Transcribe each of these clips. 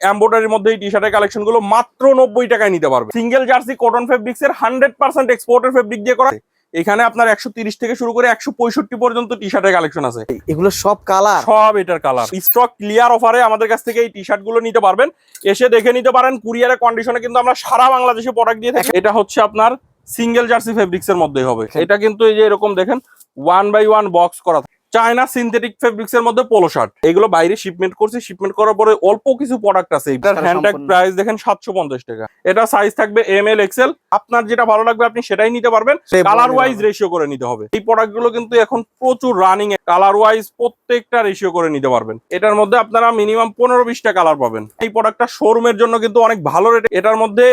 এম্বোডারির মধ্যে এই টি শার্টের কালেকশনগুলো মাত্র নব্বই টাকায় নিতে পারবে। সিঙ্গেল জার্সি কটন ফেব্রিক্স এর হান্ড্রেড পার্সেন্ট এক্সপোর্টের ফেব্রিক দিয়ে করা। এখানে আপনার একশো তিরিশ থেকে শুরু করে একশো পঁয়ষট্টি পর্যন্ত টি শার্টের কালেকশন আছে এগুলো সব কালার সব এটার কালার স্টক ক্লিয়ার অফারে আমাদের কাছ থেকে এই টি শার্টগুলো নিতে পারবেন। এসে দেখে নিতে পারেন কুরিয়ারের কন্ডিশনে কিন্তু আমরা সারা বাংলাদেশে প্রোডাক্ট দিয়ে থাকি। এটা হচ্ছে আপনার সিঙ্গেল জার্সি ফেব্রিক্স এর মধ্যেই হবে। এটা কিন্তু এই যে এরকম দেখেন ওয়ান বাই ওয়ান বক্স করা। চায়না সিনথেটিক ফেব্রিক্স এর মধ্যে পোলো শার্ট এগুলো বাইরে শিপমেন্ট করছি শিপমেন্ট করার পরে অল্প কিছু প্রোডাক্ট আছে। এটার সারা হ্যান্ড সম্পূর্ণ। প্রাইস দেখেন সাতশো পঞ্চাশ টাকা। এটা সাইজ থাকবে এম এল এক্সেল আপনার যেটা ভালো লাগবে আপনি সেটাই নিতে পারবেন। Colour wise. রেশিও করে নিতে হবে। এই প্রোডাক্টগুলো কিন্তু এখন প্রচুর রানিং কালার ওয়াইজ প্রত্যেকটা রেশিও করে নিতে পারবেন। এটার মধ্যে আপনারা মিনিমাম পনেরো বিশটা কালার পাবেন। এই প্রোডাক্টটা শোরুমের জন্য কিন্তু অনেক ভালো রেট এটার মধ্যে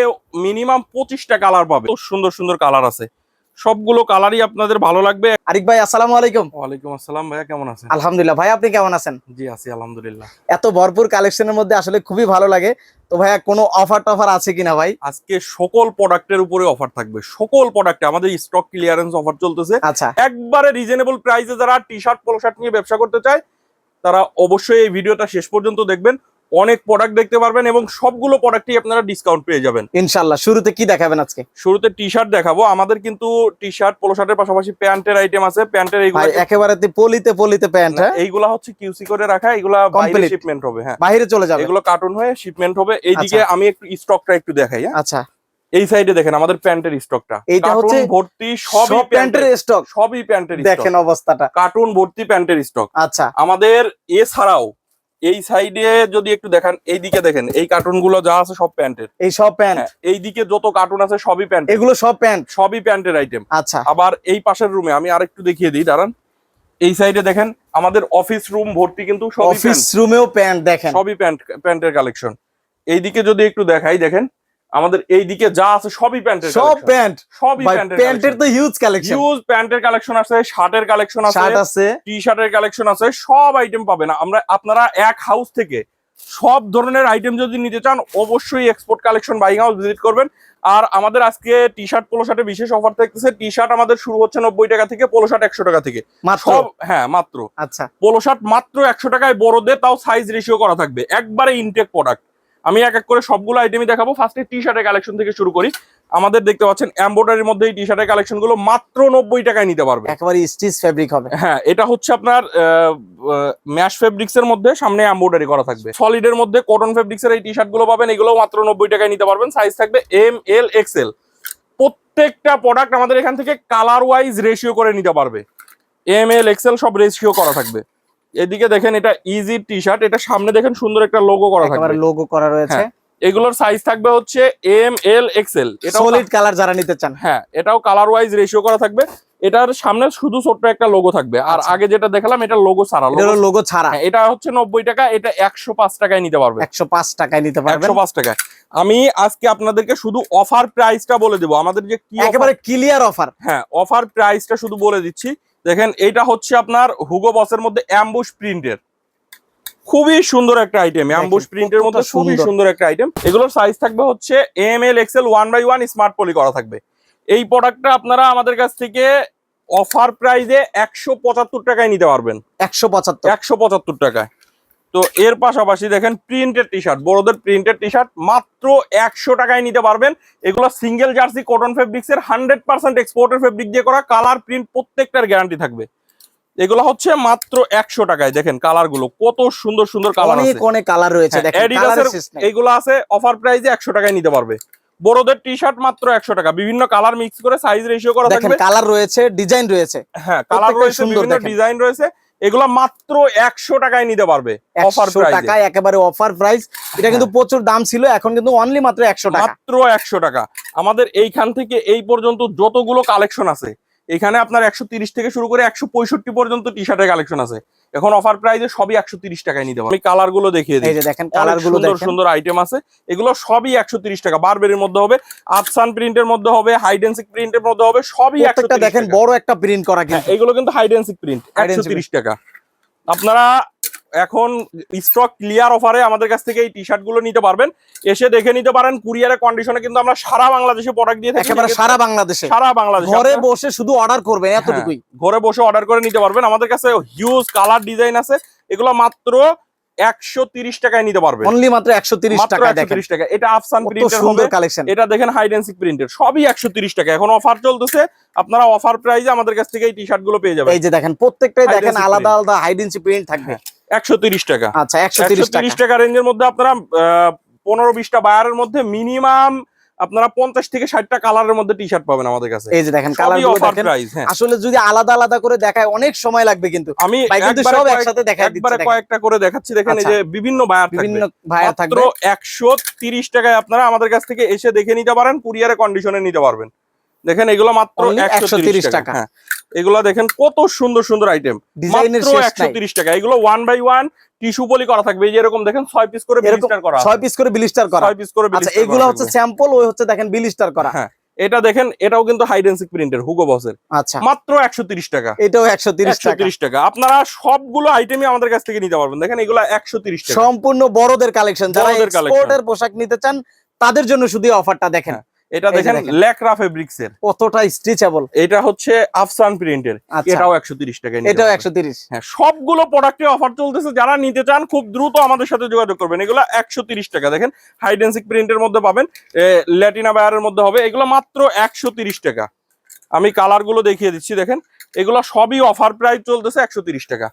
মিনিমাম পঁচিশটা কালার পাবে। খুব সুন্দর সুন্দর কালার আছে। সবগুলো কালারই আপনাদের ভালো লাগবে। আরিক ভাই আসসালামু আলাইকুম। ওয়ালাইকুম আসসালাম ভাইয়া কেমন আছেন? আলহামদুলিল্লাহ ভাই আপনি কেমন আছেন? জি আছি আলহামদুলিল্লাহ। এত ভরপুর কালেকশনের মধ্যে আসলে খুবই ভালো লাগে। তো ভাইয়া কোনো অফার টফার আছে কিনা ভাই? আজকে সকল প্রোডাক্টের উপরে অফার থাকবে। সকল প্রোডাক্টে আমাদের স্টক ক্লিয়ারেন্স অফার চলতেছে। আচ্ছা। একবারে রিজনেবল প্রাইসে যারা টি শার্ট পোলো শার্ট নিয়ে ব্যবসা করতে চায় তারা অবশ্যই এই ভিডিওটা শেষ পর্যন্ত দেখবেন। অনেক প্রোডাক্ট দেখতে পারবেন এবং সবগুলো প্রোডাক্টই আপনারা ডিসকাউন্ট পেয়ে যাবেন। ইনশাল্লাহ। শুরুতে কি দেখাবেন আজকে? শুরুতে টি শার্ট দেখাবো। আমাদের কিন্তু টি শার্ট পোলো শার্টের পাশাপাশি প্যান্টের আইটেম আছে। প্যান্টের এইগুলো ভাই একেবারে পলিতে পলিতে প্যান্ট হ্যাঁ? এইগুলা হচ্ছে কিউসি করে রাখা। এগুলা বাইরে শিপমেন্ট হবে হ্যাঁ। বাইরে চলে যাবে। এগুলো কার্টুন হয়ে শিপমেন্ট হবে। এইদিকে আচ্ছা। আমি একটু স্টকটা একটু দেখাই হ্যাঁ? আচ্ছা। এই সাইডে দেখেন আমাদের প্যান্টের স্টকটা এইটা হচ্ছে ভর্তি সবই সব প্যান্টের প্যান্টের স্টক সবই প্যান্টের দেখেন অবস্থাটা। কার্টুন ভর্তি প্যান্টের স্টক আচ্ছা। আমাদের এছাড়াও এই সাইডে যদি একটু দেখেন এই দিকে দেখেন এই কার্টুনগুলো যা আছে সব প্যান্টের। এই সব প্যান্ট? হ্যাঁ এই দিকে যত কার্টুন আছে সবই প্যান্ট এগুলো সব প্যান্ট? সবই প্যান্টের আইটেম আচ্ছা। আবার এই পাশের রুমে আমি আরেকটু দেখিয়ে দিই দাঁড়ান। এই সাইডে দেখেন আমাদের অফিস রুম ভর্তি কিন্তু সবই অফিস রুমেও প্যান্ট দেখেন। সবই প্যান্ট প্যান্টের কালেকশন এইদিকে যদি একটু দেখাই দেখেন আমাদের এই দিকে যা আছে সবই প্যান্টের সব প্যান্ট। সবই প্যান্টের প্যান্টের তো হিউজ কালেকশন হিউজ প্যান্টের কালেকশন আছে শার্টের কালেকশন আছে শার্ট আছে। টি শার্টের কালেকশন আছে সব আইটেম পাবেন। আমরা আপনারা এক হাউস থেকে সব ধরনের আইটেম যদি নিতে চান অবশ্যই export collection buying house visit করবেন। আর আমাদের আজকে টি শার্ট পোলো শার্টে বিশেষ অফার থাকতেছে। টি শার্ট আমাদের শুরু হচ্ছে নব্বই টাকা থেকে পোলো শার্ট একশো টাকা থেকে। সব হ্যাঁ মাত্র। আচ্ছা। পোলো শার্ট মাত্র একশো টাকায় বড়দের তাও সাইজ রেশিও করা থাকবে। একবারে ইনটেক প্রোডাক্ট আমি এক এক করে সবগুলো আইটেমই দেখাবো। ফার্স্টে টি শার্টের কালেকশন থেকে শুরু করি। আমাদের দেখতে পাচ্ছেন এম্বোডারির মধ্যে এই টি শার্টের কালেকশনগুলো মাত্র নব্বই টাকায় নিতে পারবে। একেবারে স্টিচ ফেব্রিক হবে। হ্যাঁ এটা হচ্ছে আপনার ম্যাশ ফেব্রিক্স এর মধ্যে সামনে এমব্রয়ডারি করা থাকবে। সলিড এর মধ্যে কটন ফেব্রিক্স এর এই টি শার্টগুলো পাবেন এগুলো মাত্র নব্বই টাকায় নিতে পারবেন। সাইজ থাকবে এম এল এক্সেল প্রত্যেকটা প্রোডাক্ট আমাদের এখান থেকে কালার ওয়াইজ রেশিও করে নিতে পারবে। এম এল এক্সেল সব রেশিও করা থাকবে। এদিকে দেখেন এটা ইজি টি শার্ট এটা সামনে দেখেন সুন্দর একটা লোগো করা থাকবে। লোগো করা রয়েছে। হ্যাঁ, এগুলোর সাইজ থাকবে হচ্ছে এম এল এক্সেল এটা সলিড কালার যারা নিতে চান। হ্যাঁ এটাও কালার ওয়াইজ রেশিও করা থাকবে। এটার সামনে শুধু ছোট্ট একটা লোগো থাকবে। আর আচ্ছা। আগে যেটা দেখালাম এটা লোগো ছাড়া লোগো ছাড়া। হ্যাঁ, এটা হচ্ছে নব্বই টাকা এটা একশো পাঁচ টাকায় নিতে পারবে। একশো পাঁচ টাকায় নিতে পারবে একশো পাঁচ টাকায়। আমি আজকে আপনাদেরকে শুধু অফার প্রাইসটা বলে দেবো। আমাদের যে কি একেবারে ক্লিয়ার অফার হ্যাঁ অফার প্রাইসটা শুধু বলে দিচ্ছি। দেখেন এটা হচ্ছে আপনার হুগো বসের মধ্যে অ্যাম্বুশ প্রিন্টের খুবই সুন্দর একটা আইটেম অ্যাম্বুশ প্রিন্টের মধ্যে খুবই সুন্দর। সুন্দর একটা আইটেম এগুলোর সাইজ থাকবে হচ্ছে M L XL one by one smart poly করা থাকবে। এই প্রোডাক্টটা আপনারা আমাদের কাছ থেকে অফার প্রাইজে একশো পঁচাত্তর টাকায় নিতে পারবেন। একশো পঁচাত্তর। একশো পঁচাত্তর টাকায়। তো এর পাশাপাশি দেখেন প্রিন্টেড টি শার্ট বড়দের প্রিন্টেড টি শার্ট মাত্র একশো টাকায় নিতে পারবেন। এগুলো সিঙ্গেল জার্সি কটন ফেব্রিক্স এর হান্ড্রেড পার্সেন্ট এক্সপোর্টের ফেব্রিক দিয়ে করা কালার প্রিন্ট প্রত্যেকটার গ্যারান্টি থাকবে। এগুলো হচ্ছে মাত্র একশো টাকায় দেখেন কালারগুলো কত সুন্দর সুন্দর কালার অনেক অনেক কালার রয়েছে হ্যাঁ, এইগুলো আছে অফার প্রাইসে একশো টাকায় নিতে পারবে। বড়দের টি শার্ট মাত্র একশো টাকা বিভিন্ন কালার মিক্স করে সাইজ রেশিও করা থাকবে। কালার রয়েছে ডিজাইন রয়েছে। হ্যাঁ কালার রয়েছে সুন্দর বিভিন্ন ডিজাইন রয়েছে। এগুলো মাত্র একশো টাকায় নিতে পারবে অফার টাকায় একেবারে অফার প্রাইস এটা কিন্তু প্রচুর দাম ছিল এখন কিন্তু অনলি মাত্র একশো টাকা। মাত্র একশো টাকা। আমাদের এইখান থেকে এই পর্যন্ত যতগুলো কালেকশন আছে এখানে আপনার একশো তিরিশ থেকে শুরু করে একশো পঁয়ষট্টি পর্যন্ত টি শার্টের কালেকশন আছে। এখন অফার প্রাইসে সবই একশো তিরিশ টাকায় নিতে পারব আমি কালারগুলো দেখিয়ে দিই দেখেন কালারগুলো সুন্দর সুন্দর আইটেম আছে। এগুলো সবই একশো তিরিশ টাকা। বারবেরির মধ্যে হবে আফসান প্রিন্টের মধ্যে হবে হাইডেন্সিক প্রিন্টের মধ্যে হবে সবই একটা দেখেন বড় একটা প্রিন্ট করা হ্যাঁ, কিন্তু এগুলো কিন্তু হাইডেন্সিক প্রিন্ট একশো তিরিশ টাকা। আপনারা এখন স্টক ক্লিয়ার অফারে আমাদের কাছ থেকে এই টি শার্টগুলো নিতে পারবেন। এসে দেখে নিতে পারেন কুরিয়ারের কন্ডিশনে কিন্তু আমরা সারা বাংলাদেশে প্রোডাক্ট দিয়ে থাকি। একেবারে সারা বাংলাদেশে। সারা বাংলাদেশে। ঘরে বসে শুধু অর্ডার করবেন এতটুকুই। ঘরে বসে অর্ডার করে নিতে পারবেন। আমাদের কাছে হিউজ কালার ডিজাইন আছে। এগুলো মাত্র একশো তিরিশ টাকায় নিতে পারবে অনলি মাত্র একশো তিরিশ টাকা তিরিশ টাকা এটা আফসান কত প্রিন্টের সুন্দর কালেকশন এটা দেখেন হাইডেন্সিক প্রিন্টের সবই একশো তিরিশ টাকা। এখন অফার চলতেছে। আপনারা অফার প্রাইজে আমাদের কাছ থেকে এই টি শার্টগুলো পেয়ে যাবেন। এই যে দেখেন প্রত্যেকটাই দেখেন আলাদা আলাদা হাইডেন্সি প্রিন্ট থাকবে। একশো টাকা। আচ্ছা একশো টাকা। রেঞ্জের মধ্যে আপনারা পনেরো বিশটা বায়ারের মধ্যে মিনিমাম আপনারা পঞ্চাশ থেকে ষাটটা কালারের মধ্যে টি শার্ট পাবেন আমাদের কাছে। এই যে দেখেন কালার হ্যাঁ। আসলে যদি আলাদা আলাদা করে দেখায় অনেক সময় লাগবে কিন্তু। আমি কিন্তু সব একসাথে দেখায় দিচ্ছে একবারে কয়েকটা করে দেখাচ্ছি। দেখেন এই আচ্ছা। যে বিভিন্ন বায়ার বিভিন্ন মাত্র থাকবে। একশো তিরিশ টাকায় আপনারা আমাদের কাছ থেকে এসে দেখে নিতে পারেন কুরিয়ারে কন্ডিশনে নিতে পারবেন। দেখেন এগুলো মাত্র একশো তিরিশ টাকা। হ্যাঁ এগুলো দেখেন কত সুন্দর সুন্দর আইটেম মাত্র একশো তিরিশ টাকা। এগুলো one by one tissue poly করা থাকবে। এই যে এরকম দেখেন ছয় পিস করে বিলিস্টার করা ছয় পিস করে বিলিস্টার করা। ছয় পিস করে আচ্ছা এগুলো হচ্ছে স্যাম্পল ওই হচ্ছে দেখেন বিলিস্টার করা। হ্যাঁ এটা দেখেন এটাও কিন্তু হাইডেন্সিক প্রিন্টের হুগো বসের আচ্ছা। মাত্র একশো তিরিশ টাকা। এটাও একশো তিরিশ টাকা। আপনারা সবগুলো আইটেমই আমাদের কাছ থেকে নিতে পারবেন। দেখেন এগুলো একশো তিরিশ টাকা। সম্পূর্ণ বড়দের কালেকশন যারা। পোশাক নিতে চান তাদের জন্য শুধু অফারটা দেখেন। হ্যাঁ, এটা দেখেন। ল্যাকরা ফেব্রিক্স এর কতটা স্ট্রেচেবল এটা হচ্ছে আফসান প্রিন্টের আচ্ছা। এটাও একশো তিরিশ টাকা এটাও একশো তিরিশ। হ্যাঁ সবগুলো প্রোডাক্টে অফার চলতেছে। যারা নিতে চান খুব দ্রুত আমাদের সাথে যোগাযোগ করবেন। এগুলো একশো তিরিশ টাকা। দেখেন হাইডেন্সিক প্রিন্টের মধ্যে পাবেন। ল্যাটিনা বায়ারের মধ্যে হবে। এগুলো মাত্র একশো তিরিশ টাকা। আমি কালারগুলো দেখিয়ে দিচ্ছি দেখেন। এগুলো সবই অফার প্রাইস চলতেছে একশো তিরিশ টাকা।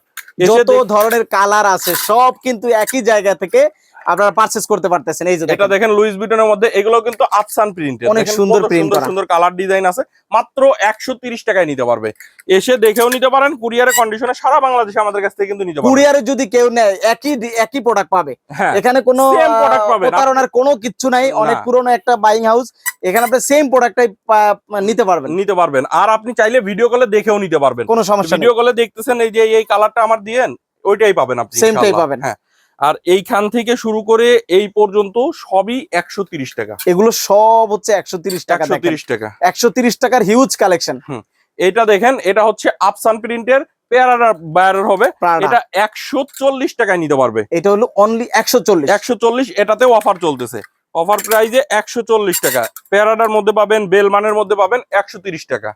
এসে যত ধরনের কালার আছে সব কিন্তু একই জায়গা থেকে আপনারা পারচেস করতে পারতেছেন এই যে এটা দেখেন। লুইস বিটনের মধ্যে এগুলো কিন্তু আফসান প্রিন্টের অনেক সুন্দর print করা। সুন্দর কালার ডিজাইন আছে মাত্র একশো তিরিশ টাকায় নিতে পারবে। এসে দেখেও নিতে পারেন কুরিয়ারের কন্ডিশনে সারা বাংলাদেশে আমাদের কাছ থেকে কিন্তু নিতে পারবেন কুরিয়ারে যদি কেউ নেয় একই একই প্রোডাক্ট পাবে। হ্যাঁ এখানে কোনো আহ, পাবেন। প্রতারণার কোনো কিছু নাই অনেক। পুরনো একটা বাইং হাউস এখানে আপনি সেম প্রোডাক্টটাই নিতে পারবেন। নিতে পারবেন। আর আপনি চাইলে ভিডিও কলে দেখেও নিতে পারবেন। কোনো সমস্যা ভিডিও কলে দেখতেছেন এই যে এই কালারটা আমার দিয়েন ওইটাই পাবেন আপনি Same টাই পাবেন। হ্যাঁ। আর এইখান থেকে শুরু করে এই পর্যন্ত সবই একশো তিরিশ টাকা। এগুলো সব হচ্ছে একশো তিরিশ টাকা একশো তিরিশ টাকা। একশো তিরিশ টাকার হিউজ কালেকশন এটা দেখেন এটা হচ্ছে আফসান প্রিন্টের বায়ারের হবে। এটা একশো চল্লিশ টাকায় নিতে পারবে। এটা হলো অনলি একশো চল্লিশ। একশো চল্লিশ এটাতেও অফার চলতেছে। অফার প্রাইজে একশো চল্লিশ টাকা। প্যারাডার মধ্যে পাবেন বেলমানের মধ্যে পাবেন একশো তিরিশ টাকা।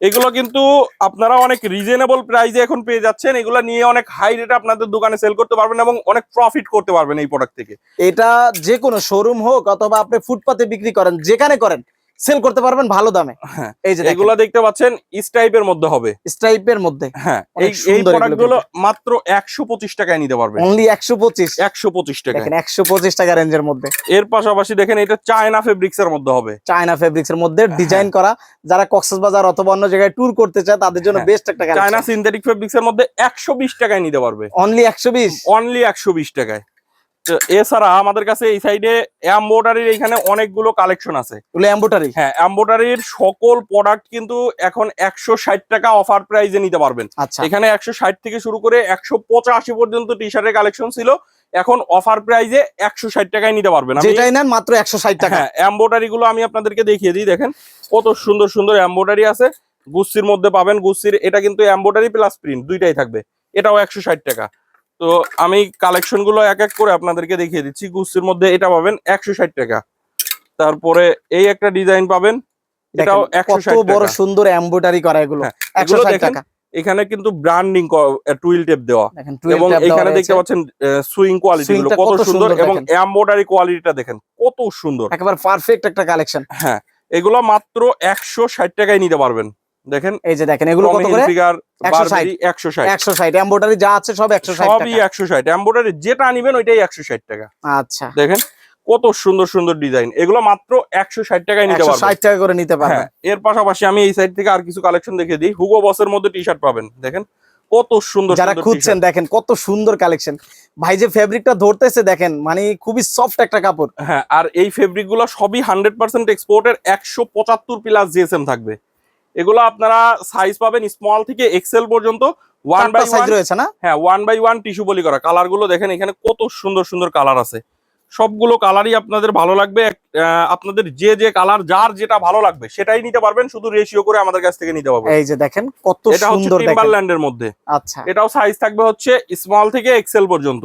এগুলো কিন্তু আপনারা অনেক রিজনেবল প্রাইজে এখন পেয়ে যাচ্ছেন। এগুলো নিয়ে অনেক হাই রেটে আপনাদের দোকানে সেল করতে পারবেন এবং অনেক প্রফিট করতে পারবেন এই প্রোডাক্ট থেকে। এটা যে কোনো শোরুম হোক অথবা আপনি ফুটপাতে বিক্রি করেন, যেখানে করেন সেল করতে পারবেন ভালো দামে। হ্যাঁ এই যে এগুলো দেখতে পাচ্ছেন টাইপের মধ্যে হবে। স্ট্রাইপের মধ্যে। হ্যাঁ এই এই প্রোডাক্টগুলো মাত্র একশো পঁচিশ টাকায় নিতে পারবেন। অনলি একশো পঁচিশ। একশো পঁচিশ টাকায়। দেখেন একশো পঁচিশ টাকা রেঞ্জের মধ্যে। এর পাশাপাশি দেখেন এটা চায়না ফেব্রিক্স এর মধ্যে হবে। চায়না ফেব্রিক্স এর মধ্যে হ্যাঁ। ডিজাইন করা যারা কক্সবাজার অথবা অন্য জায়গায় ট্যুর করতে চায় তাদের জন্য হ্যাঁ। বেস্ট একটা চায়না সিনথেটিক ফেব্রিক্স এর মধ্যে একশো বিশ টাকায় নিতে পারবে। অনলি একশো বিশ? অনলি একশো বিশ টাকায়। তো এছাড়া আমাদের কাছে এই সাইডে এম্বোডারির এখানে অনেকগুলো কালেকশন আছে। এম্বোটারি হ্যাঁ এম্বোডারির সকল প্রোডাক্ট কিন্তু এখন একশো ষাট টাকা অফার প্রাইজে নিতে পারবেন। আচ্ছা। এখানে একশো ষাট থেকে শুরু করে একশো পঁচাশি পর্যন্ত টি শার্টের কালেকশন ছিল। এখন অফার প্রাইজে একশো ষাট টাকায় নিতে পারবেন। যেটাই নেন মাত্র একশো ষাট টাকা। হ্যাঁ এম্বোডারি গুলো আমি আপনাদেরকে দেখিয়ে দিই দেখেন। কত সুন্দর সুন্দর এম্বোডারি আছে। গুস্সির মধ্যে পাবেন গুস্সির এটা কিন্তু এম্বোডারি প্লাস প্রিন্ট দুইটাই থাকবে। এটাও একশো ষাট টাকা। তো আমি কালেকশনগুলো এক এক করে আপনাদেরকে দেখিয়ে দিচ্ছি। গুস্সির মধ্যে এটা পাবেন একশো ষাট টাকা। তারপরে এই একটা ডিজাইন পাবেন এটাও একশো বড় সুন্দর এম্বোটারি করা এগুলো। হ্যাঁ, একশো টাকা। এখানে কিন্তু ব্র্যান্ডিং টুইল টেপ দেওয়া। এবং 12 tab দেওয়া এখানে দেখতে পাচ্ছেন সুইং কোয়ালিটি গুলো কত সুন্দর এবং। এম্বোডারি কোয়ালিটিটা দেখেন কত সুন্দর। একেবারে পারফেক্ট একটা কালেকশন হ্যাঁ এগুলো মাত্র একশো ষাট টাকায় নিতে পারবেন। দেখেন এই যে দেখেন এগুলো কত করে? ফিগার 160 একশো ষাট। একশো ষাট। এম্বোটারি যা আছে সব একশো ষাট সবই টাকা একশো ষাট। এম্বোডারি যেটা নিবেন ওইটাই একশো ষাট টাকা। আচ্ছা। দেখেন কত সুন্দর সুন্দর ডিজাইন এগুলো মাত্র একশো ষাট টাকায় নিতে পারবেন। ষাট টাকা করে নিতে পারবেন। হ্যাঁ এর পাশাপাশি আমি এই সাইড থেকে আর কিছু কালেকশন দেখিয়ে দিই। হুগো বসের মধ্যে টি শার্ট পাবেন। দেখেন কত সুন্দর যারা খুঁজছেন দেখেন কত সুন্দর কালেকশন ভাই যে ফেব্রিকটা ধরতেছে দেখেন মানে খুবই সফট একটা কাপড়। হ্যাঁ আর এই ফেব্রিকগুলো সবই হান্ড্রেড পার্সেন্ট এক্সপোর্টের একশো পঁচাত্তর প্লাস জিএসএম থাকবে। এগুলো আপনারা সাইজ পাবেন স্মল থেকে এক্সেল পর্যন্ত ওয়ান বাই সাইজ রয়েছে না? হ্যাঁ ওয়ান বাই ওয়ান টিস্যু বলি করা। কালারগুলো দেখেন এখানে কত সুন্দর সুন্দর কালার আছে। সবগুলো কালারই আপনাদের ভালো লাগবে আপনাদের যে যে কালার যার যেটা ভালো লাগবে সেটাই নিতে পারবেন শুধু রেশিও করে আমাদের কাছ থেকে নিতে পারবেন। এই যে দেখেন কত সুন্দর টিম্বারল্যান্ডের মধ্যে। আচ্ছা। এটাও সাইজ থাকবে হচ্ছে স্মল থেকে এক্সেল পর্যন্ত।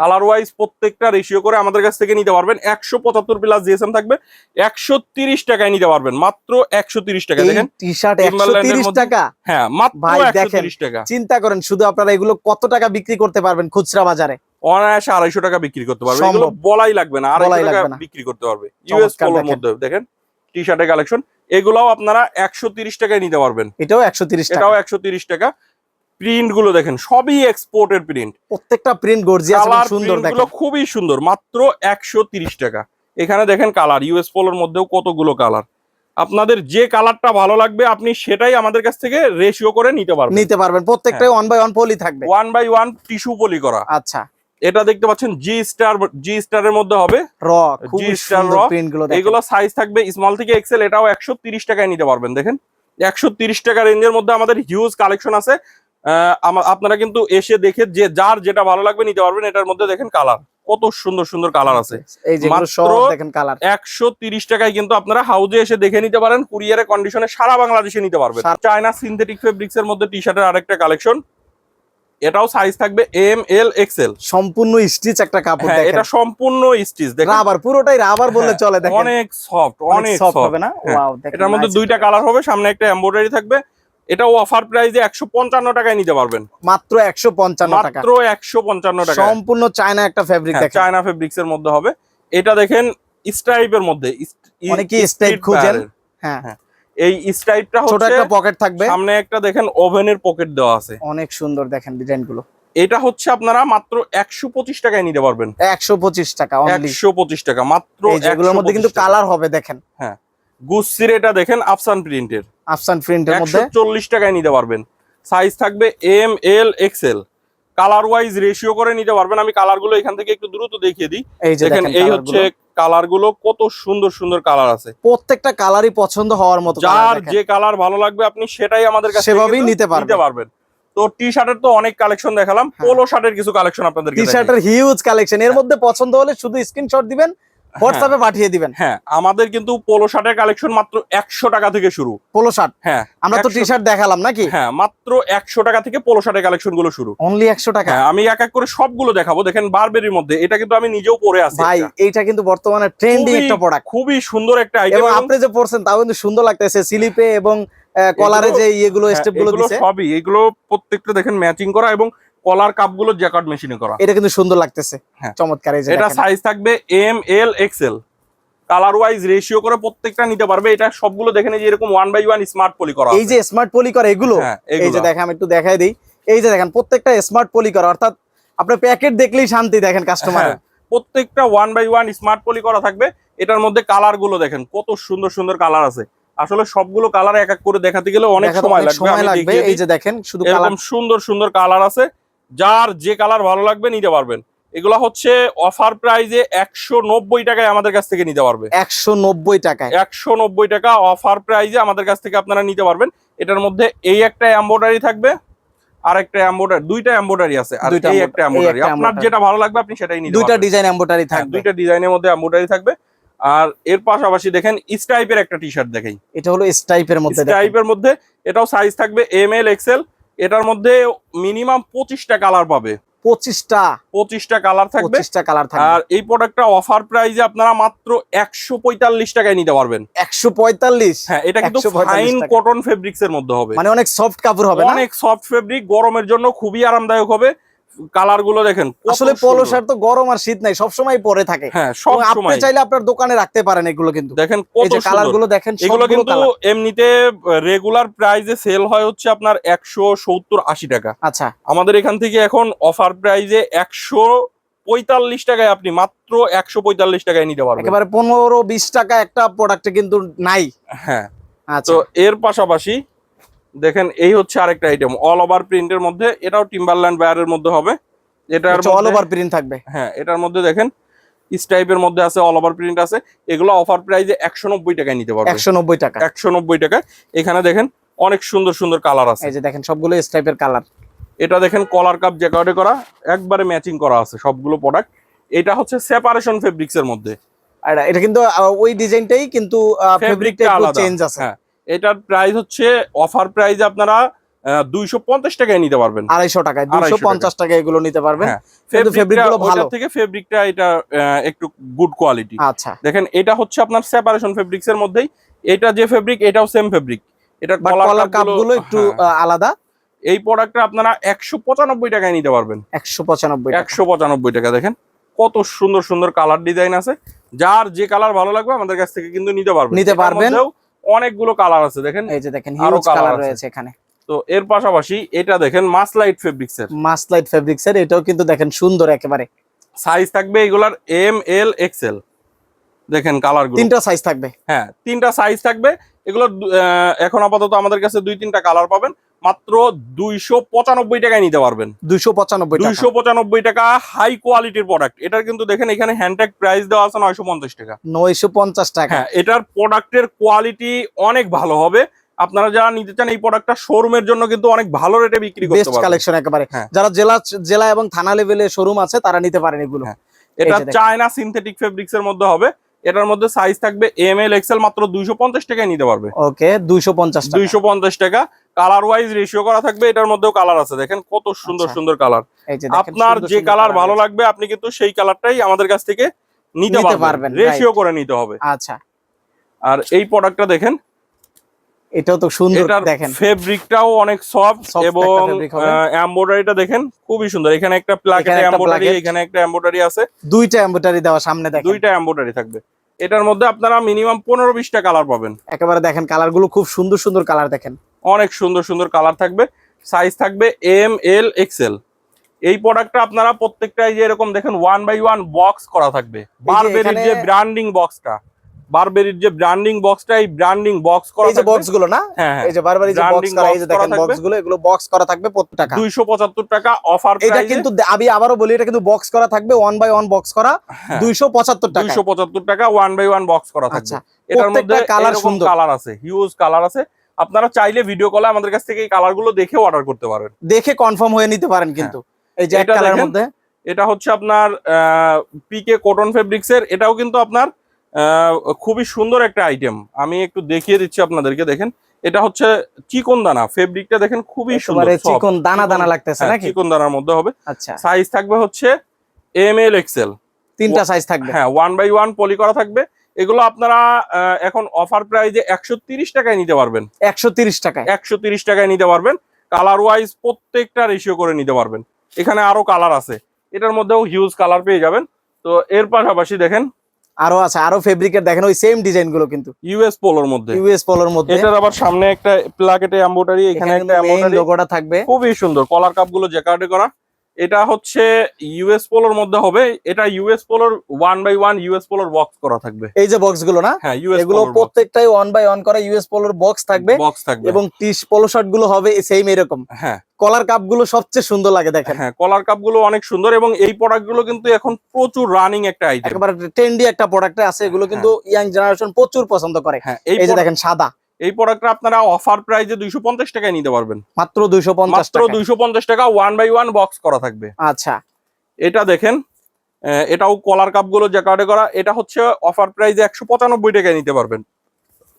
কালার ওয়াইজ প্রত্যেকটা রেশিও করে আমাদের কাছ থেকে নিতে পারবেন। একশো পঁচাত্তর প্লাস জিএসএম থাকবে একশো তিরিশ টাকায় নিতে পারবেন। মাত্র একশো তিরিশ টাকা দেখেন? টি শার্ট একশো টাকা? হ্যাঁ মাত্র একশো। তিরিশ টাকা। চিন্তা করেন শুধু আপনারা এগুলো কত টাকা বিক্রি করতে পারবেন খুচরা বাজারে? অনায়াসে আড়াইশো টাকা বিক্রি করতে পারবে। এগুলো বলাই লাগবে না আড়াইশো টাকা বিক্রি করতে পারবে। ইউএস দেখেন। মধ্যে দেখেন? টি শার্টের কালেকশন এগুলাও আপনারা একশো তিরিশ টাকায় নিতে পারবেন। এটাও একশো টাকা এটাও একশো তিরিশ টাকা। প্রিন্টগুলো দেখেন সবই এক্সপোর্টের প্রিন্ট প্রত্যেকটা প্রিন্ট গর্জিয়াস এবং সুন্দর দেখেন। খুবই সুন্দর মাত্র একশো তিরিশ টাকা। এখানে দেখেন কালার ইউএস পোলোর মধ্যেও কতগুলো কালার আপনাদের যে কালারটা ভালো লাগবে আপনি সেটাই আমাদের কাছ থেকে রেশিও করে নিতে পারবেন। নিতে পারবেন প্রত্যেকটাই ওয়ান বাই ওয়ান পলি থাকবে। One by one tissue poly করা। আচ্ছা। এটা দেখতে পাচ্ছেন জি স্টার জি স্টারের মধ্যে হবে। র জি স্টার র এগুলো সাইজ থাকবে স্মল থেকে এক্সেল এটাও একশো তিরিশ টাকায় নিতে পারবেন দেখেন। একশো তিরিশ টাকা রেঞ্জের মধ্যে আমাদের হিউজ কালেকশন আছে। আপনারা কিন্তু এসে দেখে যে যার যেটা ভালো লাগবে নিতে পারবেন এটার মধ্যে দেখেন কালার। কত সুন্দর সুন্দর কালার আছে। একশো তিরিশ টাকায় কিন্তু আপনারা হাউজে এসে দেখে নিতে পারেন কুরিয়ারে কন্ডিশনে সারা বাংলাদেশে নিতে পারবেন। চায়না সিনথেটিক ফেব্রিক্স এর মধ্যে টি শার্টের আরেকটা কালেকশন এটাও সাইজ থাকবে এম এল এক্সেল সম্পূর্ণ স্টিচ একটা কাপড় হ্যাঁ দেখেন। এটা সম্পূর্ণ স্টিচ দেখেন। রাবার পুরোটাই রাবার বললে হ্যাঁ, চলে দেখেন। অনেক সফট অনেক সফট হবে না? হ্যাঁ, ওয়াও দেখেন এটার মধ্যে দুইটা কালার হবে সামনে একটা এমব্রয়ডারি থাকবে। এটাও অফার প্রাইসে একশো পঞ্চান্ন টাকায় নিতে পারবেন। মাত্র একশো পঞ্চান্ন মাত্র একশো পঞ্চান্ন টাকা সম্পূর্ণ চায়না একটা ফেব্রিক চায়না ফেব্রিক্স এর মধ্যে হবে। এটা দেখেন স্ট্রাইপের মধ্যে। খুঁজেন। wear-এর। হ্যাঁ। এই স্ট্রাইপটা ছোট একটা পকেট থাকবে। সামনে একটা দেখেন ওভেনের পকেট দেওয়া আছে। অনেক সুন্দর দেখেন ডিজাইনগুলো এটা হচ্ছে আপনারা মাত্র একশো পঁচিশ টাকায় নিতে পারবেন। একশো পঁচিশ টাকা একশো পঁচিশ টাকা মাত্র এই যেগুলোর মধ্যে কিন্তু কালার হবে দেখেন। গুচ্ছির এটা দেখেন আফসান প্রিন্টের আফসান প্রিন্টের মধ্যে? চল্লিশ টাকায় নিতে পারবেন। সাইজ থাকবে M L XL colour wise ratio করে নিতে পারবেন। আমি কালারগুলো এখান থেকে একটু দ্রুত দেখিয়ে দিই। দেখেন এই হচ্ছে গুলো। কালারগুলো কত সুন্দর সুন্দর কালার আছে। প্রত্যেকটা কালারই পছন্দ হওয়ার মতো যার যে কালার ভালো লাগবে আপনি সেটাই আমাদের কাছে সেভাবেই নিতে পারবেন। তো টি শার্টের তো অনেক কালেকশন দেখালাম। হ্যাঁ। পোলো শার্টের কিছু কালেকশন আপনাদের টি শার্টের হিউজ কালেকশন এর মধ্যে পছন্দ হলে শুধু স্ক্রিনশট দিবেন হোয়াটসঅ্যাপে পাঠিয়ে দিবেন। হ্যাঁ আমাদের কিন্তু পোলো শার্টের কালেকশন মাত্র একশো টাকা থেকে শুরু। পোলো শার্ট হ্যাঁ আমরা তো টি শার্ট দেখালাম নাকি? হ্যাঁ মাত্র একশো টাকা থেকে পোলো শার্টের কালেকশনগুলো শুরু। অনলি একশো টাকা? হ্যাঁ আমি এক এক করে সবগুলো দেখাবো। দেখেন বারবেরির মধ্যে এটা কিন্তু আমি নিজেও পরে আছি ভাই। এইটা কিন্তু বর্তমানে ট্রেন্ডিং একটা প্রোডাক্ট খুবই সুন্দর একটা আইটেম এবং আপনি যে পড়ছেন তাও কিন্তু সুন্দর লাগতেছে। স্লিপে এবং কলারে যে ইয়েগুলো স্টেপগুলো এগুলো দিছে। সবই। এগুলো প্রত্যেকটা দেখেন ম্যাচিং করা এবং কলার কাপগুলো জ্যাকার্ড মেশিনে করা। এটা কিন্তু সুন্দর লাগতেছে। হ্যাঁ। চমৎকার এই যে এটা সাইজ থাকবে M L XL colour wise ratio করে প্রত্যেকটা নিতে পারবে। এটা সবগুলো দেখেন এই যে এরকম one by one smart poly করা এই যে স্মার্ট পলি করা এগুলো? হ্যাঁ এই যে দেখেন আমি একটু দেখাই দিই। এই যে দেখেন প্রত্যেকটা স্মার্ট পলি করা অর্থাৎ আপনার প্যাকেট দেখলেই শান্তি দেখেন কাস্টমার হ্যাঁ, প্রত্যেকটা one by one smart poly করা থাকবে। এটার মধ্যে কালারগুলো দেখেন কত সুন্দর সুন্দর কালার আছে। আসলে সবগুলো কালার এক এক করে দেখাতে গেলে অনেক সময় লাগবে। দেখিয়ে এই যে দেখেন শুধু কালার সুন্দর সুন্দর কালার আছে। যার যে কালার ভালো লাগবে নিতে পারবেন। এগুলা হচ্ছে অফার প্রাইজে একশো নব্বই টাকায় আমাদের কাছ থেকে নিতে পারবে। একশো নব্বই টাকায়। একশো নব্বই টাকা অফার প্রাইজে আমাদের কাছ থেকে আপনারা নিতে পারবেন। এটার মধ্যে এই একটা এম্বোডারি থাকবে আর একটা এম্বোডারি দুইটা এম্বোডারি আছে আর এই একটা এম্বোডারি আপনার যেটা ভালো লাগবে আপনি সেটাই নিতে দুইটা ডিজাইন হ্যাঁ, থাকবে। দুইটা ডিজাইনের মধ্যে এম্বোডারি থাকবে। আর এর পাশাপাশি দেখেন স্টাইপের একটা টি শার্ট দেখাই। এটা হলো স্টাইপের মধ্যে দেখেন। স্টাইপের মধ্যে এটাও সাইজ থাকবে এম এল এক্সেল এটার মধ্যে মিনিমাম পঁচিশটা কালার পাবে। পঁচিশটা। পঁচিশটা কালার থাকবে। পঁচিশটা কালার থাকবে। আর এই প্রোডাক্টটা অফার প্রাইজে আপনারা মাত্র একশো পঁয়তাল্লিশ টাকায় নিতে পারবেন। একশো পঁয়তাল্লিশ? হ্যাঁ এটা কিন্তু 145 ফাইন কটন ফেব্রিক্স এর মধ্যে হবে। মানে অনেক সফট কাপড় হবে অনেক সফট ফেব্রিক গরমের জন্য খুবই আরামদায়ক হবে। কালারগুলো দেখেন আসলে পলো। শার্ট তো গরম আর শীত নাই সবসময় পরে থাকে। হ্যাঁ সব আপনি চাইলে আপনার দোকানে রাখতে পারেন এগুলো কিন্তু। দেখেন কত কালারগুলো দেখেন এগুলো কিন্তু এমনিতে রেগুলার প্রাইসে সেল হয় হচ্ছে আপনার একশো সত্তর আশি টাকা। আচ্ছা। আমাদের এখান থেকে এখন অফার প্রাইজে একশো পঁয়তাল্লিশ টাকায় আপনি মাত্র একশো পঁয়তাল্লিশ টাকায় নিতে পারবেন। একেবারে পনেরো বিশ টাকা একটা প্রোডাক্টে কিন্তু নাই। হ্যাঁ। আচ্ছা। তো এর পাশাপাশি দেখেন এই হচ্ছে আরেকটা আইটেম অল ওভার প্রিন্টের মধ্যে এটাও টিম্বারল্যান্ড বায়ারের মধ্যে হবে। এটার অল ওভার প্রিন্ট থাকবে। হ্যাঁ এটার মধ্যে দেখেন স্টাইপের মধ্যে আছে অল ওভার প্রিন্ট আছে। এগুলো অফার প্রাইজে একশো নব্বই টাকায় নিতে পারবেন। একশো নব্বই টাকা। একশো নব্বই টাকা। এখানে দেখেন অনেক সুন্দর সুন্দর কালার আছে। এই যে দেখেন সবগুলো স্টাইপের কালার এটা দেখেন কলার কাপ জ্যাকেটে করা একবারে ম্যাচিং করা আছে সবগুলো প্রোডাক্ট এটা হচ্ছে সেপারেশন ফেব্রিক্স এর মধ্যে। আর এটা কিন্তু ওই ডিজাইনটাই কিন্তু ফেব্রিকটা একটু চেঞ্জ আছে। হ্যাঁ এটার প্রাইস হচ্ছে অফার প্রাইজে আপনারা দুইশো পঞ্চাশ টাকায় নিতে পারবেন। আড়াইশো টাকায় দুশো পঞ্চাশ টাকা এগুলো নিতে পারবেন। কিন্তু ফেব্রিকটা fabric গুলো ভালো। থেকে ফেব্রিকটা এটা একটু গুড কোয়ালিটি আচ্ছা। দেখেন এটা হচ্ছে আপনার সেপারেশন ফেব্রিক্স এর মধ্যেই। এটা যে ফেব্রিক এটাও সেম ফেব্রিক এটা কলার কলার একটু আলাদা। এই প্রোডাক্টটা আপনারা একশো পঁচানব্বই টাকায় নিতে পারবেন। একশো পঁচানব্বই। একশো পঁচানব্বই টাকা দেখেন। কত সুন্দর সুন্দর কালার ডিজাইন আছে। যার যে কালার ভালো লাগবে আমাদের কাছ থেকে কিন্তু নিতে পারবেন। নিতে পারবেন। অনেকগুলো কালার আছে দেখেন। এই যে দেখেন আরও হিউজ কালার রয়েছে এখানে। তো এর পাশাপাশি এটা দেখেন মাসলাইট ফেব্রিক্স এর। মাসলাইট ফেব্রিক্স এর এটাও কিন্তু দেখেন সুন্দর একেবারে। সাইজ থাকবে এগুলার এম এল এক্সেল দেখেন কালার তিনটা সাইজ থাকবে। হ্যাঁ তিনটা সাইজ থাকবে। এগুলো এখন আপাতত আমাদের কাছে দুই তিনটা কালার পাবেন। মাত্র দুইশো পঁচানব্বই টাকায় নিতে পারবেন। দুইশো পঁচানব্বই দুইশো পঁচানব্বই টাকা হাই কোয়ালিটির প্রোডাক্ট এটার কিন্তু দেখেন এখানে হ্যান্ডট্যাগ প্রাইস দেওয়া আছে নয়শো পঞ্চাশ টাকা। নয়শো পঞ্চাশ টাকা। হ্যাঁ এটার প্রোডাক্টের কোয়ালিটি অনেক ভালো হবে। আপনারা যারা নিতে চান এই প্রোডাক্টটা শোরুমের জন্য কিন্তু অনেক ভালো রেটে বিক্রি করতে পারবেন। কালেকশন একেবারে। হ্যাঁ। যারা জেলা জেলা এবং থানা লেভেলে শোরুম আছে তারা নিতে পারেন এগুলো। হ্যাঁ। এটা। চায়না সিনথেটিক ফেব্রিক্স এর মধ্যে হবে। এটার মধ্যে সাইজ থাকবে এম এল এক্সেল মাত্র দুইশো পঞ্চাশ টাকায় নিতে পারবে। ওকে দুইশো পঞ্চাশ দুইশো পঞ্চাশ টাকা। কালার ওয়াইজ রেশিও করা থাকবে এটার মধ্যেও কালার আছে। দেখেন কত সুন্দর আচ্ছা। সুন্দর কালার যে দেখেন, আপনার যে কালার ভালো লাগবে আপনি কিন্তু সেই কালারটাই আমাদের কাছ থেকে নিতে পারবেন, রেশিও করে নিতে হবে। আচ্ছা। আর এই প্রোডাক্টটা দেখেন এটাও তো সুন্দর দেখেন। ফেব্রিকটাও অনেক সফট এবং। এমব্রয়ডারিটা দেখেন খুবই সুন্দর। এখানে একটা প্লাকেটে এমব্রয়ডারি এখানে একটা এমব্রয়ডারি আছে। দুইটা এমব্রয়ডারি দেওয়া সামনে দেখেন। দুইটা এমব্রয়ডারি থাকবে। এটার মধ্যে আপনারা মিনিমাম পনেরো বিশটা কালার পাবেন। একেবারে দেখেন কালারগুলো খুব সুন্দর সুন্দর কালার দেখেন। অনেক সুন্দর সুন্দর কালার থাকবে। সাইজ থাকবে এম এল এক্সেল এই প্রোডাক্টটা আপনারা প্রত্যেকটাই যে এরকম দেখেন ওয়ান বাই ওয়ান বক্স করা থাকবে। বারবেরির যে ব্র্যান্ডিং বক্সটা বারবেরির যে ব্র্যান্ডিং বক্সটা এই ব্র্যান্ডিং বক্স করা এই যে থাকবে। বক্সগুলো না? হ্যাঁ হ্যাঁ। এই যে বারবার যে বক্স করা এই যে দেখেন থাকবে। বক্সগুলো এগুলো বক্স করা থাকবে প্রতি টাকা। দুইশো পঁচাত্তর টাকা অফার প্রাইস এটা কিন্তু আমি আবারও বলি এটা কিন্তু বক্স করা থাকবে ওয়ান বাই ওয়ান বক্স করা হ্যাঁ। দুইশো পঁচাত্তর টাকা দুইশো পঁচাত্তর টাকা ওয়ান বাই ওয়ান বক্স করা থাকবে। আচ্ছা এটার মধ্যে কালার সুন্দর। কালার আছে হিউজ কালার আছে। আপনারা চাইলে ভিডিও কলে আমাদের কাছ থেকে এই কালারগুলো দেখে অর্ডার করতে পারেন। দেখে কনফার্ম হয়ে নিতে পারেন কিন্তু। এই যে এক এটা কালারের মধ্যে। এটা হচ্ছে আপনার পিকে কটন ফেব্রিক্স এর এটাও কিন্তু আপনার খুবই সুন্দর একটা আইটেম আমি একটু দেখিয়ে দিচ্ছি আপনাদেরকে দেখেন। এটা হচ্ছে চিকন দানা ফেব্রিকটা দেখেন খুবই সুন্দর চিকন দানা দানা চিকন- লাগতেছে হ্যাঁ, নাকি? চিকন দানার মধ্যে হবে। আচ্ছা। সাইজ থাকবে হচ্ছে এম এল এক্সেল তিনটা সাইজ থাকবে। হ্যাঁ ওয়ান বাই ওয়ান পলি করা থাকবে। এগুলো আপনারা এখন অফার প্রাইজে একশো তিরিশ টাকায় নিতে পারবেন। একশো তিরিশ টাকায়? একশো তিরিশ টাকায় নিতে পারবেন। কালার ওয়াইজ প্রত্যেকটা রেশিও করে নিতে পারবেন। এখানে আরও কালার আছে। এটার মধ্যেও হিউজ কালার পেয়ে যাবেন। তো এর পাশাপাশি দেখেন আরও আছে আরও ফেব্রিকের দেখেন ওই সেম ডিজাইনগুলো কিন্তু। ইউএস পোলোর মধ্যে। ইউএস পোলোর মধ্যে। এটার আবার সামনে একটা প্লাকেটে এমব্রয়ডারি এখানে একটা এমবোটারি লোগোটা থাকবে। খুবই সুন্দর কলার কাপগুলো জ্যাকার্ডে করা। এটা হচ্ছে ইউএস পোলোর মধ্যে হবে। এটা ইউএস পোলোর ওয়ান বাই ওয়ান ইউএস পোলোর বক্স করা থাকবে। এই যে বক্সগুলো না? হ্যাঁ এগুলো প্রত্যেকটাই ওয়ান বাই ওয়ান করা ইউএস পোলোর বক্স থাকবে। বক্স থাকবে। এবং টিস পোলো শার্টগুলো হবে সেম এরকম। হ্যাঁ। কলার কাপগুলো সবচেয়ে সুন্দর লাগে দেখেন। হ্যাঁ কলার কাপগুলো অনেক সুন্দর এবং এই প্রোডাক্টগুলো কিন্তু এখন প্রচুর রানিং একটা আইটেম একেবারে ট্রেন্ডি একটা প্রোডাক্ট আছে এগুলো কিন্তু ইয়াং জেনারেশন প্রচুর পছন্দ করে। হ্যাঁ এই যে দেখেন সাদা। এই প্রোডাক্টটা আপনারা অফার প্রাইজে দুইশো পঞ্চাশ টাকায় নিতে পারবেন। মাত্র দুইশো পঞ্চাশ মাত্র দুইশো পঞ্চাশ টাকা ওয়ান বাই ওয়ান বক্স করা থাকবে। আচ্ছা। এটা দেখেন এটাও কলার কাপগুলো কার্ডে করা এটা হচ্ছে অফার প্রাইজে একশো পঁচানব্বই টাকায় নিতে পারবেন।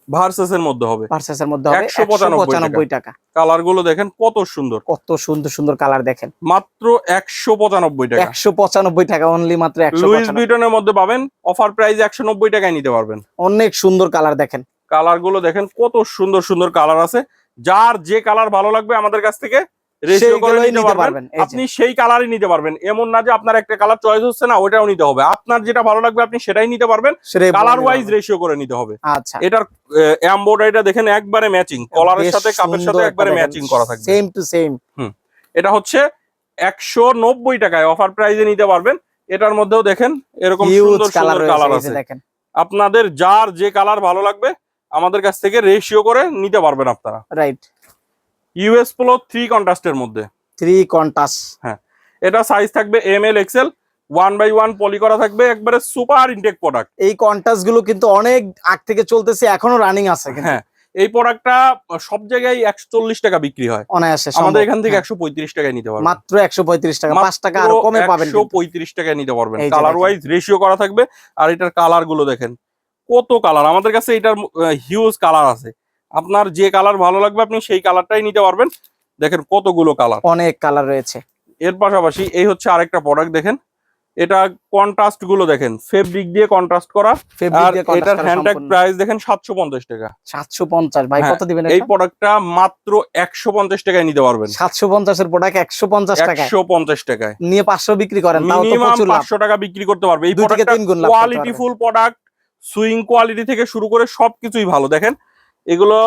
ভার্সেস এর মধ্যে হবে। ভার্সেসের মধ্যে হবে 195 টাকা। কালারগুলো দেখেন কত সুন্দর। কত সুন্দর সুন্দর কালার দেখেন। মাত্র একশো পঁচানব্বই টাকা। একশো পঁচানব্বই টাকা অনলি মাত্র একশো লুইস বিটনের মধ্যে পাবেন অফার প্রাইস একশো নব্বই টাকায় নিতে পারবেন। অনেক সুন্দর কালার দেখেন। কালারগুলো দেখেন কত সুন্দর সুন্দর কালার আছে। যার যে কালার ভালো লাগবে আমাদের কাছ থেকে আপনি সেই কালারই নিতে পারবেন। এমন না যে আপনার একটা কালার চয়েস হচ্ছে না ওটাও নিতে হবে। আপনার যেটা ভালো লাগবে আপনি সেটাই নিতে পারবেন। Colour wise. রেশিও করে নিতে হবে। আচ্ছা। এটার এমব্রয়ডারিটা দেখেন একবারে ম্যাচিং কলারের সাথে কাপের সাথে একবারে ম্যাচিং করা থাকবে। সেম টু সেম এটা হচ্ছে একশো নব্বই টাকায় অফার প্রাইজে নিতে পারবেন। এটার মধ্যেও দেখেন এরকম সুন্দর কালার সুন্দর কালার আছে। দেখেন। আপনাদের যার যে কালার ভালো লাগবে আমাদের কাছ থেকে রেশিও করে নিতে পারবেন আপনারা। রাইট ইউএস পোলো থ্রি কন্ট্রাস্টের মধ্যে। থ্রি কন্টাস এটা সাইজ থাকবে M L XL one by one poly করা থাকবে একবারে সুপার ইনটেক প্রোডাক্ট এই কন্টাসগুলো কিন্তু অনেক আগ থেকে চলতেছে এখনও রানিং আছে হ্যাঁ এই প্রোডাক্টটা সব জায়গায় একশো চল্লিশ টাকা বিক্রি হয়। অনায়াসে আমাদের এখান থেকে হ্যাঁ, একশো পঁয়ত্রিশ টাকায় নিতে পারবেন। মাত্র একশো পঁয়ত্রিশ টাকা পাঁচ টাকা আরও কমে পাবেন একশো পঁয়ত্রিশ টাকায় নিতে পারবেন। কালার ওয়াইজ রেশিও করা থাকবে আর এটার কালারগুলো দেখেন। কত কালার আমাদের কাছে এটার হিউজ কালার আছে। আপনার যে কালার ভালো লাগবে আপনি সেই কালারটাই নিতে পারবেন। দেখেন কতগুলো কালার অনেক কালার রয়েছে। এর পাশাপাশি এই হচ্ছে আরেকটা প্রোডাক্ট দেখেন। এটা কন্ট্রাস্টগুলো দেখেন। ফেব্রিক দিয়ে কন্ট্রাস্ট করা। আর এটার হ্যান্ডট্যাগ প্রাইস দেখেন সাতশো পঞ্চাশ টাকা। 750 ভাই হ্যাঁ, কত দিবেন এই প্রোডাক্টটা মাত্র একশো পঞ্চাশ টাকায় নিতে পারবেন। 750 এর প্রোডাক্ট 150 টাকা একশো পঞ্চাশ টাকায়। নিয়ে 500 বিক্রি করেন তাও তো প্রচুর লাভ। পাঁচশো টাকা বিক্রি করতে পারবে। এই প্রোডাক্টটা তিন গুণ লাভ করতে quality full product sewing quality থেকে শুরু করে সবকিছুই ভালো। দেখেন এগুলো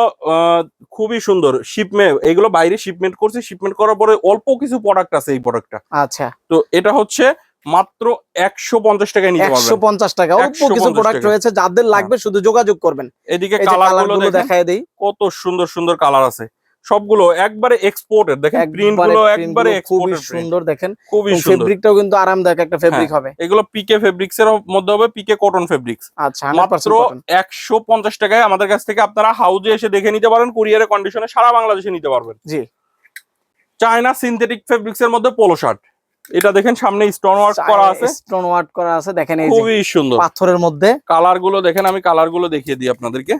খুবই সুন্দর। শিপমেন্ট এগুলো বাইরে শিপমেন্ট করছে। শিপমেন্ট করার পরে অল্প কিছু প্রোডাক্ট আছে এই প্রোডাক্টটা আচ্ছা। তো এটা হচ্ছে মাত্র একশো পঞ্চাশ টাকায় নিতে পারবেন। 150 টাকা। অল্প কিছু প্রোডাক্ট রয়েছে যাদের লাগবে শুধু যোগাযোগ করবেন। এদিকে কালারগুলো দেখায় দেই। কত সুন্দর সুন্দর কালার আছে। সবগুলো একবারে এক্সপোর্টেড দেখেন প্রিন্টগুলো একবারে খুবই সুন্দর দেখেন। খুবই সুন্দর। ফেব্রিকটাও কিন্তু আরামদায়ক একটা ফেব্রিক হবে। এগুলো পিকে ফেব্রিক্স এর মধ্যে হবে পিকে কটন ফেব্রিক্স আচ্ছা মাত্র 100% একশো পঞ্চাশ টাকায় আমাদের কাছ থেকে আপনারা হাউজে এসে দেখে নিতে পারেন কুরিয়ারের কন্ডিশনে সারা বাংলাদেশে নিতে পারবেন। জি। চায়না সিনথেটিক ফেব্রিক্স এর মধ্যে পোলো শার্ট এটা দেখেন সামনে স্টোন ওয়ার্ক করা আছে। স্টোন ওয়ার্ক করা আছে দেখেন এই যে খুবই সুন্দর। পাথরের মধ্যে। কালারগুলো দেখেন আমি কালারগুলো দেখিয়ে দিই আপনাদেরকে।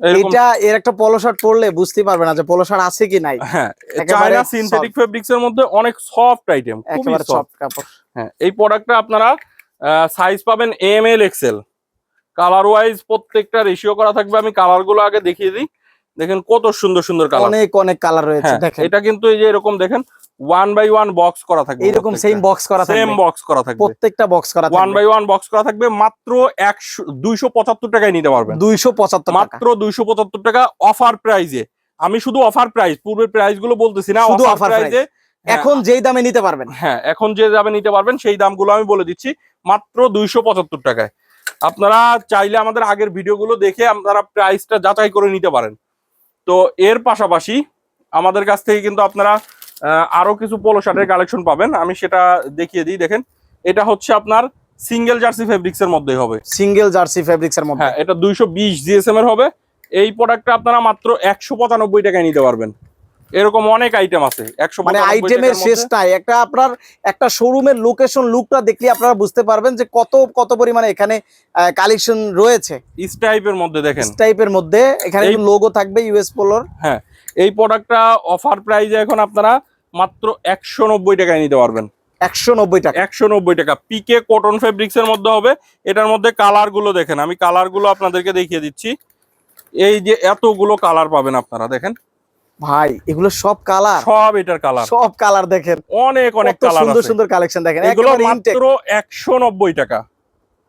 এটা এর একটা পলো শার্ট পরলে বুঝতে পারবে না যে পলো শার্ট আছে কি নাই। হ্যাঁ চায়না সিনথেটিক ফেব্রিক্স এর মধ্যে অনেক সফট আইটেম খুবই সফট কাপড়। হ্যাঁ এই প্রোডাক্টটা আপনারা সাইজ পাবেন M L XL colour wise প্রত্যেকটা রেশিও করা থাকবে আমি কালারগুলো আগে দেখিয়ে দিই। দেখেন কত সুন্দর সুন্দর কালার অনেক অনেক কালার রয়েছে হ্যাঁ দেখেন। এটা কিন্তু এই যে এরকম দেখেন ওয়ান বাই ওয়ান বক্স করা থাকবে এইরকম সেম বক্স করা থাকবে। সেম বক্স করা থাকবে। প্রত্যেকটা বক্স করা ওয়ান বাই ওয়ান বক্স করা থাকবে মাত্র একশো দুইশো পঁচাত্তর টাকায় নিতে পারবেন। দুইশো পঁচাত্তর মাত্র দুইশো পঁচাত্তর টাকা অফার প্রাইজে আমি শুধু অফার প্রাইস পূর্বের প্রাইসগুলো বলতেছি না শুধু অফার প্রাইজে এখন যেই দামে নিতে পারবেন। হ্যাঁ এখন যে দামে নিতে পারবেন সেই দামগুলো আমি বলে দিচ্ছি মাত্র দুইশো পঁচাত্তর টাকায়। আপনারা চাইলে আমাদের আগের ভিডিওগুলো দেখে আপনারা প্রাইসটা যাচাই করে নিতে পারেন। তো এর পাশাপাশি আমাদের কাছ থেকে কিন্তু আপনারা আরও আরও কিছু পোলো শার্টের কালেকশন পাবেন। আমি সেটা দেখিয়ে দিই দেখেন। এটা হচ্ছে আপনার সিঙ্গেল জার্সি ফেব্রিক্স এর মধ্যেই হবে। সিঙ্গেল জার্সি ফেব্রিক্স এর মধ্যে। হ্যাঁ এটা দুইশো বিশ জিএসএম এর হবে। এই প্রোডাক্টটা আপনারা মাত্র একশো পঁচানব্বই টাকায় নিতে পারবেন। এরকম অনেক আইটেম আছে একশো মানে আইটেমের শেষটাই একটা আপনার একটা শোরুমের লোকেশন লুকটা দেখলে আপনারা বুঝতে পারবেন যে কত কত পরিমাণে এখানে কালেকশন রয়েছে। ইস টাইপের মধ্যে দেখেন। টাইপের মধ্যে এখানে লোগো থাকবে ইউএস পোলোর হ্যাঁ এই প্রোডাক্টটা অফার প্রাইজে এখন আপনারা মাত্র একশো নব্বই টাকায় নিতে পারবেন। একশো নব্বই টাকা। একশো নব্বই টাকা। পিকে কটন ফেব্রিক্স এর মধ্যে হবে। এটার মধ্যে কালারগুলো দেখেন। আমি কালারগুলো আপনাদেরকে দেখিয়ে দিচ্ছি। এই যে এতগুলো কালার পাবেন আপনারা দেখেন। ভাই এগুলো সব কালার সব এটার কালার সব কালার দেখেন। অনেক অনেক কালার সুন্দর সুন্দর কালেকশন দেখেন। এগুলো মাত্র একশো নব্বই টাকা।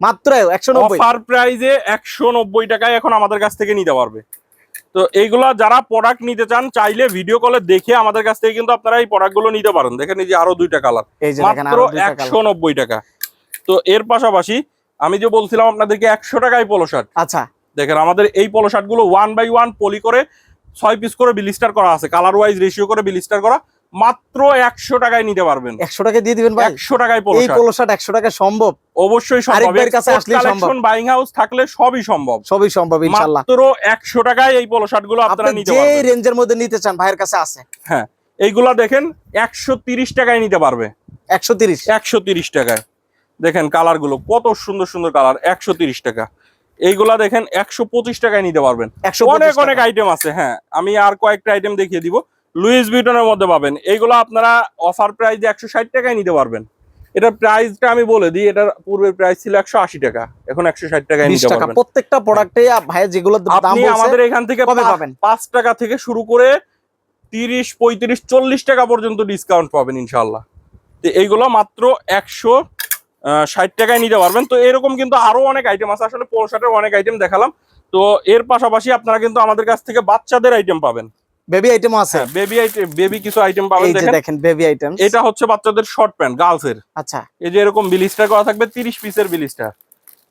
মাত্র একশো নব্বই। অফার প্রাইজে একশো নব্বই টাকায় এখন আমাদের কাছ থেকে নিতে পারবে। তো এইগুলা যারা প্রোডাক্ট নিতে চান চাইলে ভিডিও কলে দেখে আমাদের কাছ থেকে কিন্তু আপনারা এই প্রোডাক্টগুলো নিতে পারেন। দেখেন এই যে আরও দুইটা কালার এই যে দেখেন মাত্র আরও দুইটা একশো কালার নব্বই টাকা। তো এর পাশাপাশি আমি যে বলছিলাম আপনাদেরকে একশো টাকায় পোলো শার্ট আচ্ছা। দেখেন আমাদের এই পোলো শার্টগুলো ওয়ান বাই ওয়ান পলি করে ছয় পিস করে বিলিস্টার করা আছে। কালার ওয়াইজ রেশিও করে বিলিস্টার করা। মাত্র একশো টাকায় নিতে পারবেন। একশো টাকা দিয়ে দিবেন একশো টাকায় পোলো এই শার্ট পোলো শার্ট একশো টাকা সম্ভব। অবশ্যই সম্ভব। বাইং হাউস থাকলে সবই সম্ভব। সবই সম্ভব ইনশাল্লাহ মাত্র একশো টাকায় এই পোলো শার্টগুলো আপনারা আপনি নিতে যে রেঞ্জের মধ্যে নিতে চান ভাইয়ের কাছে আছে। হ্যাঁ এইগুলা দেখেন একশো তিরিশ টাকায় নিতে পারবে। একশো তিরিশ। একশো তিরিশ টাকায়। দেখেন কালারগুলো কত সুন্দর সুন্দর কালার একশো তিরিশ টাকা। এইগুলা দেখেন একশো পঁচিশ টাকায় নিতে পারবেন। অনেক অনেক আইটেম আছে হ্যাঁ। আমি আর কয়েকটা আইটেম দেখিয়ে দিব। লুইস বিটনের মধ্যে পাবেন। এইগুলো আপনারা অফার প্রাইস একশো ষাট টাকায় নিতে পারবেন। এটার প্রাইসটা আমি বলে দিই এটার পূর্বের প্রাইস ছিল একশো আশি টাকা। এখন একশো ষাট টাকায় বিশ নিতে টাকা। পারবেন। প্রত্যেকটা প্রোডাক্টে ভাইয়ের যেগুলো আপনি আমাদের এখান থেকে পাবেন? পাঁচ টাকা থেকে শুরু করে তিরিশ পঁয়ত্রিশ চল্লিশ টাকা পর্যন্ত ডিসকাউন্ট পাবেন ইনশাল্লাহ তো এইগুলো মাত্র একশো ষাট টাকায় নিতে পারবেন। তো এরকম কিন্তু আরও অনেক আইটেম আছে। আসলে ষাটের অনেক আইটেম দেখালাম। তো এর পাশাপাশি আপনারা কিন্তু আমাদের কাছ থেকে বাচ্চাদের আইটেম পাবেন। বেবি আইটেম আছে? বেবি আইটেম বেবি কিছু আইটেম পাবেন। দেখেন বেবি আইটেম এটা হচ্ছে বাচ্চাদের শর্ট প্যান্ট গার্লসের আচ্ছা। এই যে এরকম বিলিস্টার করা থাকবে তিরিশ পিসের বিলিস্টার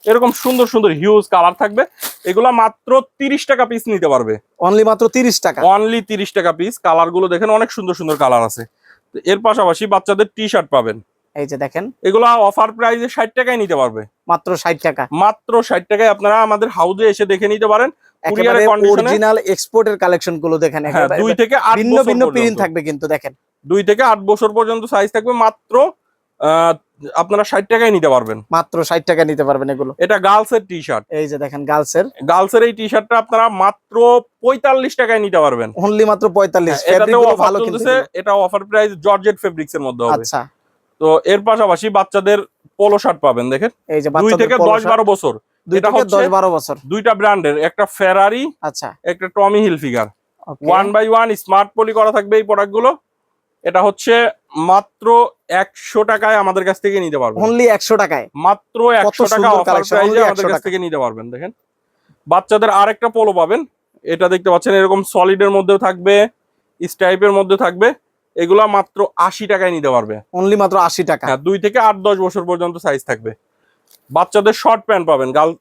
এরকম সুন্দর সুন্দর হিউজ কালার থাকবে। এগুলা মাত্র তিরিশ টাকা পিস নিতে পারবে। অনলি মাত্র তিরিশ টাকা? অনলি তিরিশ টাকা পিস কালারগুলো দেখেন অনেক সুন্দর সুন্দর কালার আছে। এর পাশাপাশি বাচ্চাদের টি শার্ট পাবেন। এই যে দেখেন। এগুলা অফার প্রাইসে ষাট টাকায় নিতে পারবে। মাত্র ষাট টাকা। মাত্র ষাট টাকায় আপনারা আমাদের হাউজে এসে দেখে নিতে পারেন। অরিজিনাল এক্সপোর্টের কালেকশনগুলো দেখেন। হ্যাঁ দুই থেকে ভিন্ন বছর ভিন্ন প্রিন্ট থাকবে কিন্তু দেখেন। দুই থেকে আট বছর পর্যন্ত সাইজ থাকবে মাত্র আহ, আপনারা ষাট টাকায় নিতে পারবেন। মাত্র ষাট টাকা নিতে পারবেন এগুলো। এটা গার্লসের টি শার্ট এই যে দেখেন এই টি শার্টটা আপনারা মাত্র পঁয়তাল্লিশ টাকায় নিতে পারবেন। অনলি মাত্র পঁয়তাল্লিশ। অফার ভালো এটা অফার প্রাইস জর্জেট ফেব্রিক্স এর মধ্যে আচ্ছা। তো এর পাশাপাশি বাচ্চাদের পোলো শার্ট পাবেন দেখেন। দুই থেকে দশ বারো বছর। দুই এটা থেকে হচ্ছে- বারো বছর। দুইটা ব্র্যান্ডের একটা ফেরারি আচ্ছা। একটা Tommy Hilfiger one by one smart poly করা থাকবে এই প্রোডাক্টগুলো এটা হচ্ছে মাত্র একশো টাকায় আমাদের কাছ থেকে নিতে পারবেন। অনলি একশো টাকায়। মাত্র একশো টাকা সুন্দর অফার প্রাইসে আমাদের কাছ থেকে নিতে পারবেন দেখেন। বাচ্চাদের আরেকটা পোলো পাবেন। এটা দেখতে পাচ্ছেন এরকম সলিডের মধ্যেও থাকবে স্টাইপের মধ্যে থাকবে। এগুলা মাত্র আশি টাকায় নিতে পারবে। অনলি মাত্র আশি টাকা। হ্যাঁ দুই থেকে আট দশ বছর পর্যন্ত সাইজ থাকবে। বাচ্চাদের শর্ট প্যান্ট পাবেন গার্ল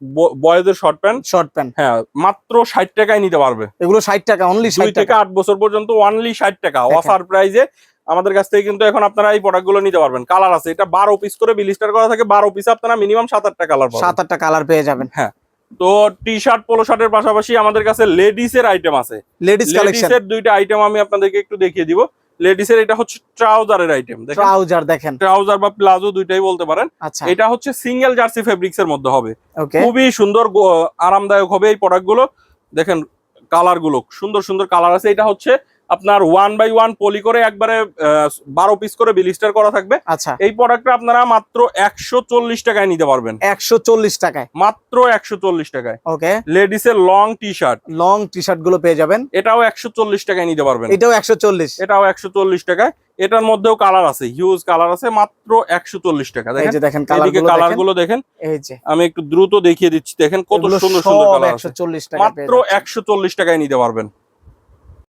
বয়েজের শর্ট প্যান্ট শর্ট প্যান্ট হ্যাঁ মাত্র ষাট টাকায় নিতে পারবে। এগুলো ষাট টাকা অনলি দুই থেকে আট বছর পর্যন্ত অনলি ষাট টাকা। অফার প্রাইজে আমাদের কাছ থেকে কিন্তু এখন আপনারা এই প্রোডাক্টগুলো নিতে পারবেন। কালার আছে এটা বারো পিস করে বিলিস্টার করা থাকে বারো পিস আপনারা মিনিমাম সাত আটটা কালার সাত আটটা কালার পেয়ে যাবেন। হ্যাঁ তো টি শার্ট পোলো শার্টের পাশাপাশি আমাদের কাছে লেডিস এর আইটেম আছে। লেডিস এর দুইটা আইটেম আমি আপনাদেরকে একটু দেখিয়ে দিব। লেডিস এর এটা হচ্ছে ট্রাউজারের আইটেম দেখেন? ট্রাউজার দেখেন। ট্রাউজার বা প্লাজো দুইটাই বলতে পারেন। আচ্ছা। এটা হচ্ছে সিঙ্গেল জার্সি ফেব্রিক্স এর মধ্যে হবে। খুবই সুন্দর আরামদায়ক হবে এই প্রোডাক্টগুলো। দেখেন কালারগুলো সুন্দর সুন্দর কালার আছে। এটা হচ্ছে আপনার ওয়ান বাই ওয়ান পলি করে একবারে বারো পিস করে বিলিস্টার করা থাকবে। আচ্ছা। এই প্রোডাক্টটা আপনারা মাত্র একশো চল্লিশ টাকায় নিতে পারবেন। একশো চল্লিশ টাকায়। মাত্র একশো চল্লিশ টাকায়। ওকে লেডিস এর long T shirt long T শার্টগুলো পেয়ে যাবেন। এটাও একশো চল্লিশ টাকায় নিতে পারবেন। এটাও একশো চল্লিশ। এটাও একশো চল্লিশ টাকায়। এটার মধ্যেও কালার আছে হিউজ কালার আছে মাত্র একশো চল্লিশ টাকা। দেখেন? কালার এদিকে গুলো কালার দেখেন। গুলো দেখেন। আমি একটু দ্রুত দেখিয়ে দিচ্ছি দেখেন কত সুন্দর সুন্দর কালার একশো চল্লিশ টাকা মাত্র একশো চল্লিশ টাকায় নিতে পারবেন।